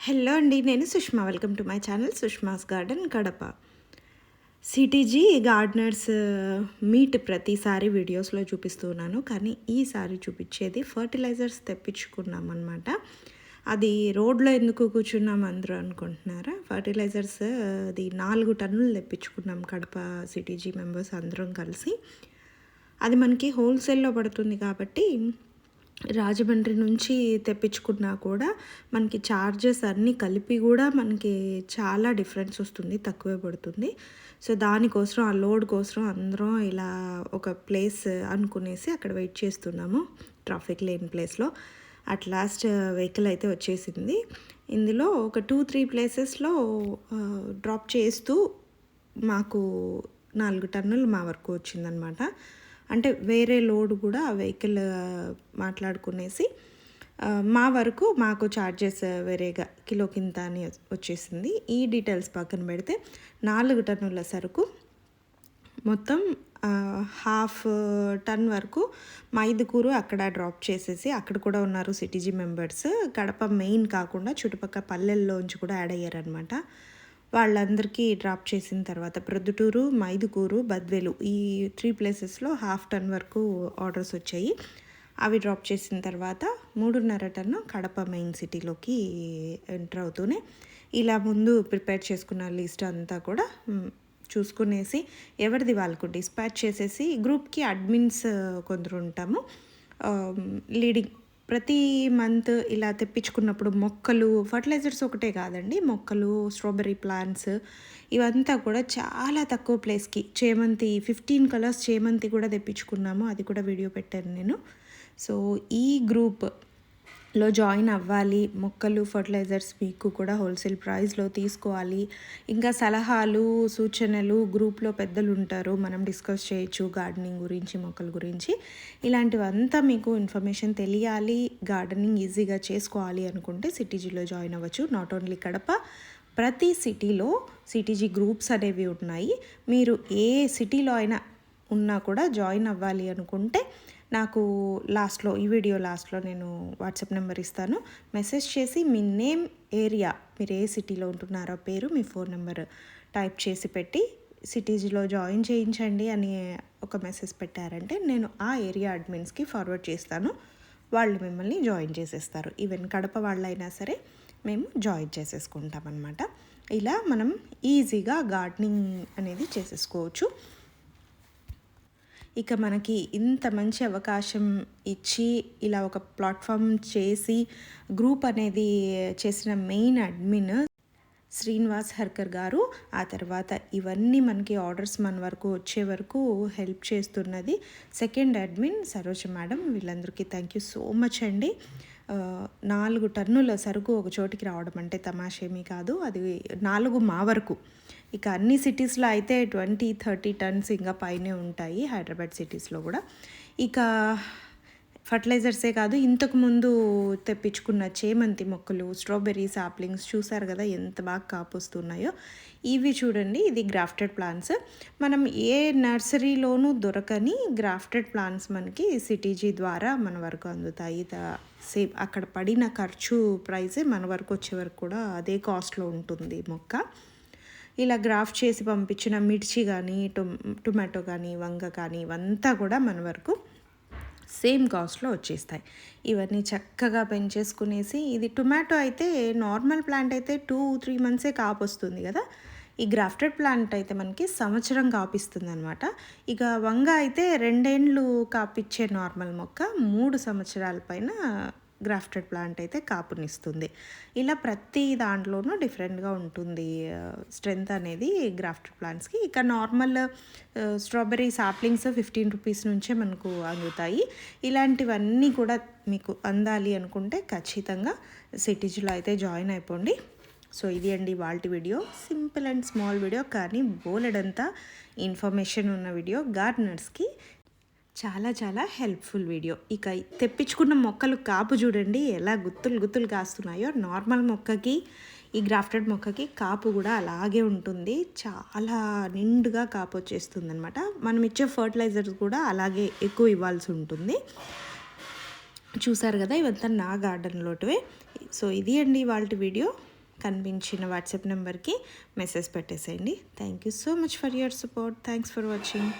Hello అండి నేను Sushma. Welcome to my channel Sushma's garden Kadapa. City G gardeners meet ప్రతిసారి వీడియోస్లో చూపిస్తున్నాను. కానీ ఈసారి చూపించేది ఫర్టిలైజర్స్ తెప్పించుకున్నాం అనమాట అది రోడ్లో ఎందుకు కూర్చున్నాం అందరూ అనుకుంటున్నారా? ఫర్టిలైజర్స్ అది నాలుగు టన్నులు తెప్పించుకున్నాం కడప సిటీజీ మెంబర్స్ అందరం కలిసి. అది మనకి హోల్సేల్లో పడుతుంది కాబట్టి రాజమండ్రి నుంచి తెప్పించుకున్నా కూడా మనకి ఛార్జెస్ అన్నీ కలిపి కూడా మనకి చాలా డిఫరెన్స్ వస్తుంది తక్కువే పడుతుంది. సో దానికోసం ఆ లోడ్ కోసం అందరం ఇలా ఒక ప్లేస్ అనుకునేసి అక్కడ వెయిట్ చేస్తున్నాము ట్రాఫిక్ లేని ప్లేస్లో అట్ లాస్ట్ వెహికల్ అయితే వచ్చేసింది. ఇందులో ఒక టూ త్రీ ప్లేసెస్లో డ్రాప్ చేస్తూ మాకు నాలుగు టన్నులు మా వరకు వచ్చిందనమాట అంటే వేరే లోడ్ కూడా ఆ వెహికల్ మాట్లాడుకునేసి మా వరకు మాకు ఛార్జెస్ వేరేగా కిలో కింద అని వచ్చేసింది. ఈ డీటెయిల్స్ పక్కన పెడితే నాలుగు టన్నుల సరుకు. మొత్తం హాఫ్ టన్ వరకు మైదుకూరు అక్కడ డ్రాప్ చేసేసి అక్కడ కూడా ఉన్నారు సిటీజీ మెంబర్స్. కడప మెయిన్ కాకుండా చుట్టుపక్కల పల్లెల్లోంచి కూడా యాడ్ అయ్యారనమాట వాళ్ళందరికీ డ్రాప్ చేసిన తర్వాత ప్రొద్దుటూరు మైదుకూరు బద్వేలు ఈ త్రీ ప్లేసెస్లో హాఫ్ టన్ వరకు ఆర్డర్స్ వచ్చాయి. అవి డ్రాప్ చేసిన తర్వాత మూడున్నర టన్ను కడప మెయిన్ సిటీలోకి ఎంటర్ అవుతూనే ఇలా ముందు ప్రిపేర్ చేసుకున్న లిస్ట్ అంతా కూడా చూసుకునేసి ఎవరిది వాళ్ళకు డిస్పాచ్ చేసేసి గ్రూప్కి అడ్మిన్స్ కొందరు ఉంటాము. లీడింగ్ ప్రతి మంత్ ఇలా తెప్పించుకున్నప్పుడు మొక్కలు ఫర్టిలైజర్స్ ఒకటే కాదండి. మొక్కలు స్ట్రాబెర్రీ ప్లాంట్స్ ఇవంతా కూడా చాలా తక్కువ ప్లేస్కి. చేమంతి ఫిఫ్టీన్ కలర్స్ చేమంతి కూడా తెప్పించుకున్నాము. అది కూడా వీడియో పెట్టాను నేను. సో ఈ గ్రూప్ లో జాయిన్ అవ్వాలి. మొక్కలు ఫర్టిలైజర్స్ మీకు కూడా హోల్సేల్ ప్రైస్లో తీసుకోవాలి. ఇంకా సలహాలు సూచనలు గ్రూప్లో పెద్దలు ఉంటారు. మనం డిస్కస్ చేయొచ్చు గార్డెనింగ్ గురించి మొక్కల గురించి. ఇలాంటివంతా మీకు ఇన్ఫర్మేషన్ తెలియాలి. గార్డెనింగ్ ఈజీగా చేసుకోవాలి అనుకుంటే సిటీజీలో జాయిన్ అవ్వచ్చు. నాట్ ఓన్లీ కడప ప్రతి సిటీలో సిటీజీ గ్రూప్స్ అనేవి ఉన్నాయి. మీరు ఏ సిటీలో అయినా ఉన్నా కూడా జాయిన్ అవ్వాలి అనుకుంటే నాకు లాస్ట్లో ఈ వీడియో లాస్ట్లో నేను వాట్సాప్ నెంబర్ ఇస్తాను. మెసేజ్ చేసి మీ నేమ్ ఏరియా మీరు ఏ సిటీలో ఉంటున్నారో పేరు మీ ఫోన్ నెంబర్ టైప్ చేసి పెట్టి సిటీస్లో జాయిన్ చేయించండి అని ఒక మెసేజ్ పెట్టారంటే నేను ఆ ఏరియా అడ్మిన్స్కి ఫార్వర్డ్ చేస్తాను. వాళ్ళు మిమ్మల్ని జాయిన్ చేసేస్తారు. ఈవెన్ కడప వాళ్ళైనా సరే మేము జాయిన్ చేసేసుకుంటాం అనమాట ఇలా మనం ఈజీగా గార్డెనింగ్ అనేది చేసేసుకోవచ్చు. ఇక మనకి ఇంత మంచి అవకాశం ఇచ్చి ఇలా ఒక ప్లాట్ఫామ్ చేసి గ్రూప్ అనేది చేసిన మెయిన్ అడ్మిన్ శ్రీనివాస్ హర్కర్ గారు ఆ తర్వాత ఇవన్నీ మనకి ఆర్డర్స్ మన వరకు వచ్చే వరకు హెల్ప్ చేస్తున్నది సెకండ్ అడ్మిన్ సరోజ మేడం. వీళ్ళందరికీ థ్యాంక్ యూ సో మచ్ అండి. నాలుగు టన్నుల సరుకు ఒక చోటికి రావడం అంటే తమాషేమీ కాదు. అది నాలుగు మా వరకు. ఇక అన్ని సిటీస్లో అయితే ట్వంటీ థర్టీ టన్స్ ఇంకా పైనే ఉంటాయి హైదరాబాద్ సిటీస్లో కూడా. ఇక ఫర్టిలైజర్సే కాదు ఇంతకుముందు తెప్పించుకున్న చేమంతి మొక్కలు స్ట్రాబెర్రీ సాప్లింగ్స్ చూసారు కదా ఎంత బాగా కాపుస్తున్నాయో. ఇవి చూడండి ఇది గ్రాఫ్టెడ్ ప్లాంట్స్. మనం ఏ నర్సరీలోనూ దొరకని గ్రాఫ్టెడ్ ప్లాంట్స్ మనకి సిటీజీ ద్వారా మన వరకు అందుతాయి. సేమ్ అక్కడ పడిన ఖర్చు ప్రైసే మన వరకు వచ్చే వరకు కూడా అదే కాస్ట్లో ఉంటుంది మొక్క. ఇలా గ్రాఫ్ చేసి పంపించిన మిర్చి కానీ టొమ్ టొమాటో కానీ వంగ కానీ ఇవంతా కూడా మన వరకు సేమ్ కాస్ట్లో వచ్చేస్తాయి. ఇవన్నీ చక్కగా పెంచేసుకునేసి ఇది టొమాటో అయితే నార్మల్ ప్లాంట్ అయితే టూ త్రీ మంత్సే కాపొస్తుంది కదా. ఈ గ్రాఫ్టెడ్ ప్లాంట్ అయితే మనకి సంవత్సరం కాపిస్తుంది అనమాట ఇక వంగ అయితే రెండేండ్లు కాపిచ్చే నార్మల్ మొక్క మూడు సంవత్సరాల పైన గ్రాఫ్టెడ్ ప్లాంట్ అయితే కాపునిస్తుంది. ఇలా ప్రతి దాంట్లోనూ డిఫరెంట్గా ఉంటుంది స్ట్రెంగ్త్ అనేది గ్రాఫ్టెడ్ ప్లాంట్స్కి. ఇక normal strawberry saplings fifteen rupees నుంచే మనకు అందుతాయి. ఇలాంటివన్నీ కూడా మీకు అందాలి అనుకుంటే ఖచ్చితంగా సిటీజ్లో అయితే జాయిన్ అయిపోండి. సో ఇది అండి వాళ్ళ video. Simple and small video కానీ బోలెడంతా ఇన్ఫర్మేషన్ ఉన్న వీడియో గార్డనర్స్కి చాలా చాలా హెల్ప్ఫుల్ వీడియో ఇక తెప్పించుకున్న మొక్కలు కాపు చూడండి. ఎలా గుత్తులు గుత్తులు కాస్తున్నాయో. నార్మల్ మొక్కకి ఈ గ్రాఫ్టెడ్ మొక్కకి కాపు కూడా అలాగే ఉంటుంది. చాలా నిండుగా కాపు వచ్చేస్తుంది అనమాట మనం ఇచ్చే ఫర్టిలైజర్స్ కూడా అలాగే ఎక్కువ ఇవ్వాల్సి ఉంటుంది. చూసారు కదా ఇవంతా నా గార్డెన్లోటివే సో ఇది అండి వాళ్ళ వీడియో కనిపించిన వాట్సాప్ నెంబర్కి మెసేజ్ పెట్టేసేయండి. Thank you so much for your support thanks for watching